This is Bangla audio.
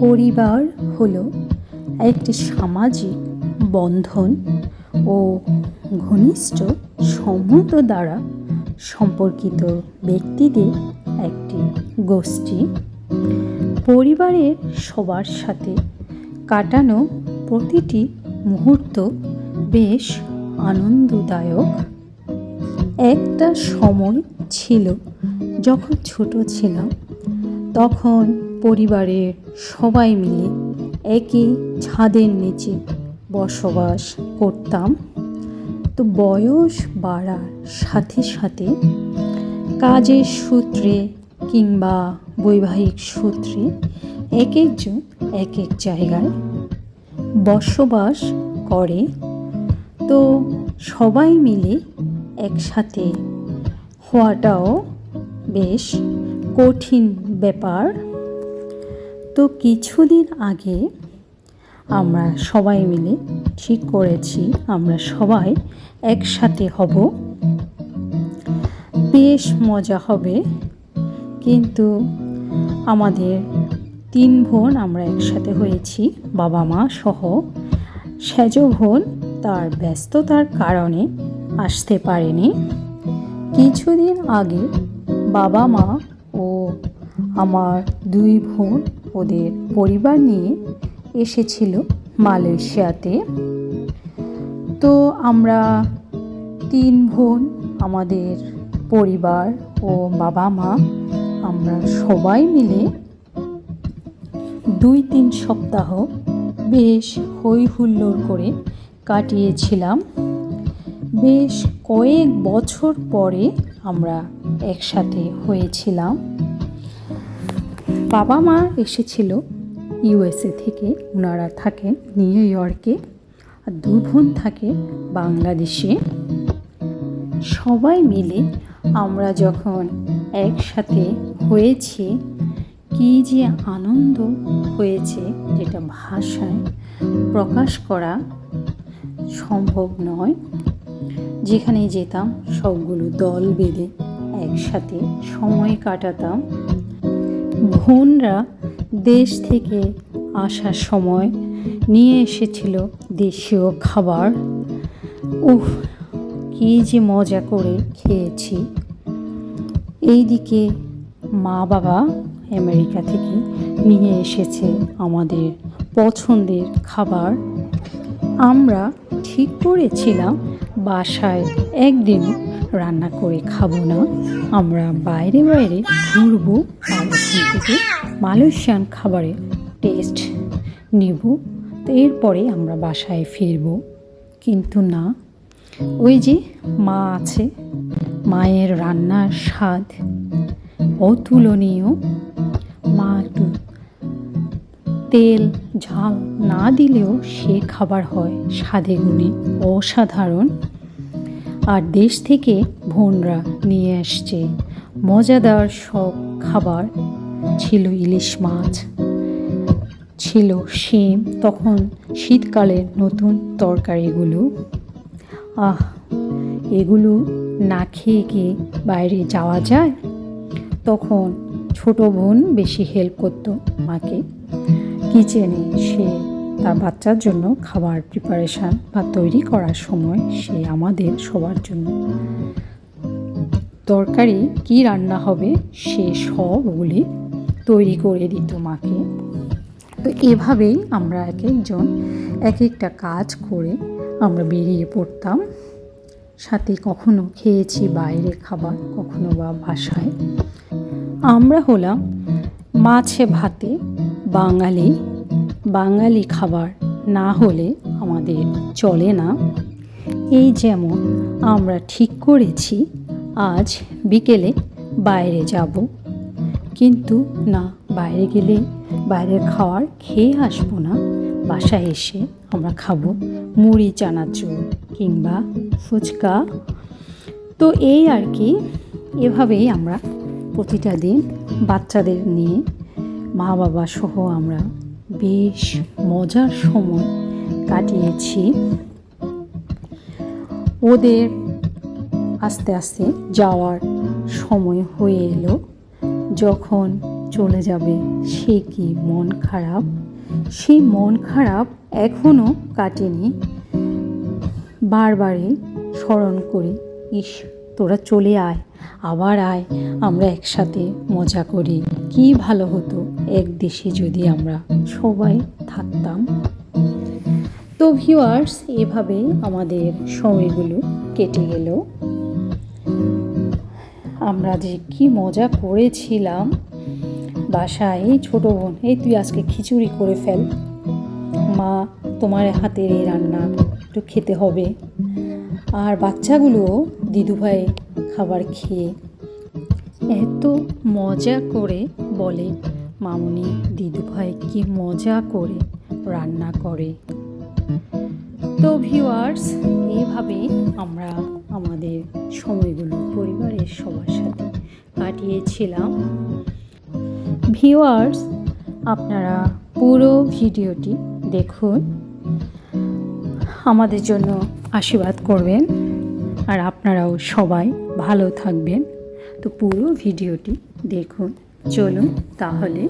পরিবার হলো একটি সামাজিক বন্ধন ও ঘনিষ্ঠ সম্মত দ্বারা সম্পর্কিত ব্যক্তিদের একটি গোষ্ঠী। পরিবারের সবার সাথে কাটানো প্রতিটি মুহূর্ত বেশ আনন্দদায়ক। একটা সময় ছিল যখন ছোট ছিলাম, তখন পরিবারের সবাই মিলে একই ছাদের নিচে বসবাস করতাম। তো বয়স বাড়ার সাথে সাথে কাজের সূত্রে কিংবা বৈবাহিক সূত্রে এক একজন এক এক জায়গায় বসবাস করে। তো সবাই মিলে একসাথে হওয়াটাও বেশ কঠিন ব্যাপার। তো কিছুদিন আগে আমরা সবাই মিলে, ঠিক করেছি, আমরা সবাই একসাথে হব। বেশ মজা হবে, কিন্তু আমাদের তিন বোন আমরা একসাথে হয়েছি, বাবা মা সহ। সেজ বোন তার ব্যস্ততার কারণে আসতে পারেনি। কিছুদিন আগে বাবা মা ও আমার দুই বোন ওদের পরিবার নিয়ে এসেছিল মালয়েশিয়াতে। তো আমরা তিন বোন, আমাদের পরিবার ও বাবা মা, আমরা সবাই মিলে দুই তিন সপ্তাহ বেশ হই হুল্লোড় করে কাটিয়েছিলাম। বেশ কয়েক বছর পরে আমরা একসাথে হয়েছিলাম। বাবা মা এসেছিল ইউএসএ থেকে। ওনারা থাকেন নিউ ইয়র্কে, আর দুই বোন থাকে বাংলাদেশে। সবাই মিলে আমরা যখন একসাথে হয়েছি, কী যে আনন্দ হয়েছে যেটা ভাষায় প্রকাশ করা সম্ভব নয়। যেখানে যেতাম, সবগুলো দল বেঁধে একসাথে সময় কাটাতাম। বোনরা দেশ থেকে আসার সময় নিয়ে এসেছিল দেশীয় খাবার। উফ, কী যে মজা করে খেয়েছি। এইদিকে মা বাবা আমেরিকা থেকে নিয়ে এসেছে আমাদের পছন্দের খাবার। আমরা ঠিক করেছিলাম বাসায় একদিনও রান্না করে খাব না। আমরা বাইরে বাইরে ঘুরবো থেকে। মালয়েশিয়ান খাবারের টেস্ট নেব। তো এরপরে আমরা বাসায় ফিরবো। কিন্তু না, ওই যে মা আছে, মায়ের রান্নার স্বাদ অতুলনীয়। মা একটু তেল, ঝাল না দিলেও সে খাবার হয় স্বাদে গুণে অসাধারণ। আর দেশ থেকে বোনরা নিয়ে আসছে মজাদার সব খাবার। ছিল ইলিশ মাছ, ছিল শিম, তখন শীতকালের নতুন তরকারিগুলো। আহ, এগুলো না খেয়ে কি বাইরে যাওয়া যায়? তখন ছোট বোন বেশি হেল্প করতো মাকে। কিচেনে সে তার বাচ্চার জন্য খাবার প্রিপারেশান বা তৈরি করার সময় সে আমাদের সবার জন্য। তরকারি কি রান্না হবে সে সবগুলি তৈরি করে দিত মাকে। তো এভাবেই আমরা এক একজন এক একটা কাজ করে আমরা বেরিয়ে পড়তাম। সাথে কখনো খেয়েছি বাইরে খাবার, কখনো বা বাসায়। আমরা হলাম মাছে ভাতে বাঙালি বাঙালি খাবার না হলে আমাদের চলে না। এই যেমন আমরা ঠিক করেছি, আজ বিকেলে বাইরে যাব। কিন্তু না, বাইরে গেলে বাইরের খাবার খেয়ে আসব না। বাসায় এসে আমরা খাব মুড়ি, চানাচুর কিংবা ফুচকা। তো এই আর কি, এভাবেই আমরা প্রতিটা দিন বাচ্চাদের নিয়ে মা বাবা সহ আমরা বেশ মজার সময় কাটিয়েছি। ওদের আস্তে আস্তে যাওয়ার সময় হয়ে এলো। যখন চলে যাবে, সে কি মন খারাপ? সেই মন খারাপ এখনও কাটেনি। বারবারই স্মরণ করি, ইস, তোরা চলে আয়, আবার আয়, আমরা একসাথে মজা করি। কি ভালো হতো এক দেশে যদি আমরা সবাই থাকতাম? তো ভিউয়ার্স এভাবে আমাদের সময়গুলো কেটে গেল। আমরা যে কি মজা করেছিলাম। বাসায় ছোটো বোন, এই তুই আজকে খিচুড়ি করে ফেল। মা, তোমার হাতের এই রান্না একটু খেতে হবে। আর বাচ্চাগুলো দিদুভাই খাবার খেয়ে এত মজা করে বলে, মামুনি, দিদুভাই কি মজা করে রান্না করে? তো ভিউয়ার্স এইভাবে আমরা আমাদের সময়গুলো পরিবারের সবার সাথে কাটিয়েছিলাম। ভিউয়ার্স আপনারা পুরো ভিডিওটি দেখুন। আমাদের জন্য আশীর্বাদ করবেন। আর আপনারাও সবাই ভালো থাকবেন। তো পুরো ভিডিওটি দেখুন। চলুন তাহলে